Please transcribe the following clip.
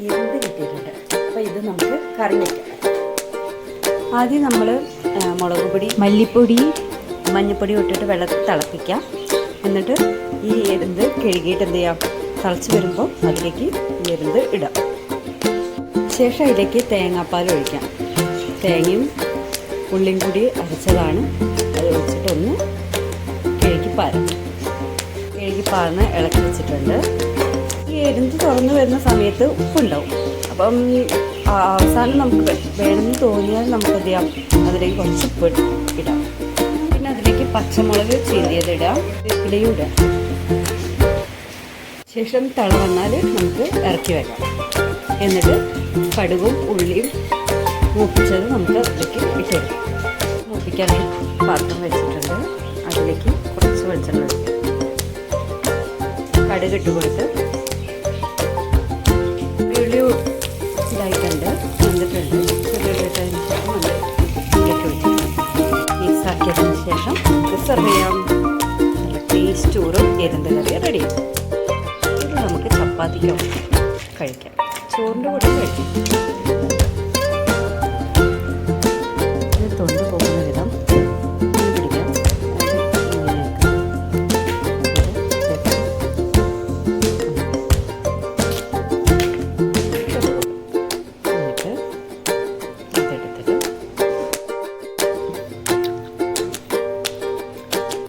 എന്ത് കിട്ടിയിട്ടുണ്ട്? അപ്പോൾ ഇത് നമുക്ക് കറി വയ്ക്കാം ആദ്യം നമ്മൾ മുളക് പൊടി മല്ലിപ്പൊടി മഞ്ഞൾപ്പൊടി ഇട്ടിട്ട് വെള്ളത്തിൽ തിളപ്പിക്കാം. എന്നിട്ട് ഈ എരുന്ത് കഴുകിയിട്ട് എന്ത് ചെയ്യാം? തിളച്ച് വരുമ്പോൾ അതിലേക്ക് ഈ എരുന്ത് ഇടാം. ശേഷം അതിലേക്ക് തേങ്ങാപ്പാൽ ഒഴിക്കാം. തേങ്ങയും ഉള്ളിയും കൂടി അരച്ചതാണ്. അത് ഒഴിച്ചിട്ടൊന്ന് കഴുകി പാരാം. കഴുകി പാർന്ന് ഇളക്കി വെച്ചിട്ടുണ്ട്. എരുന്ത് തുറന്നു വരുന്ന സമയത്ത് ഉപ്പുണ്ടാവും. അപ്പം അവസാനം നമുക്ക് വേണമെന്ന് തോന്നിയാൽ നമുക്ക് എന്ത് ചെയ്യാം? അതിലേക്ക് കുറച്ച് ഉപ്പ് ഇടാം. പിന്നെ അതിലേക്ക് പച്ചമുളക് ചീന്തിയത് ഇടാം. വേപ്പിലയും ഇടാം. ശേഷം തള വന്നാൽ നമുക്ക് ഇറക്കി വെക്കാം. എന്നിട്ട് കടുകും ഉള്ളിയും മൂപ്പിച്ചത് നമുക്ക് അതിലേക്ക് ഇട്ടിടാം മൂപ്പിക്കാനായി പാത്രം വെച്ചിട്ടുണ്ട്. അതിലേക്ക് കുറച്ച് വെളിച്ചെണ്ണ കടുകിട്ട് കൊടുത്ത് നന്നായിട്ടുണ്ട് വന്നിട്ടുണ്ട്. ചെറുതായിട്ടതിന് ശേഷം നമ്മൾ ഇങ്ങോട്ട് വെച്ചു മിക്സാക്കിയതിന് ശേഷം റിസർവ് ചെയ്യാം. നല്ല ടേസ്റ്റ് ചോറും എരുന്ത് റെഡി ഇത് നമുക്ക് ചപ്പാത്തിക്കോ കഴിക്കാം. ചോറിന്റെ കൂടെ കഴിക്കാം. ഇത് തൊണ്ട്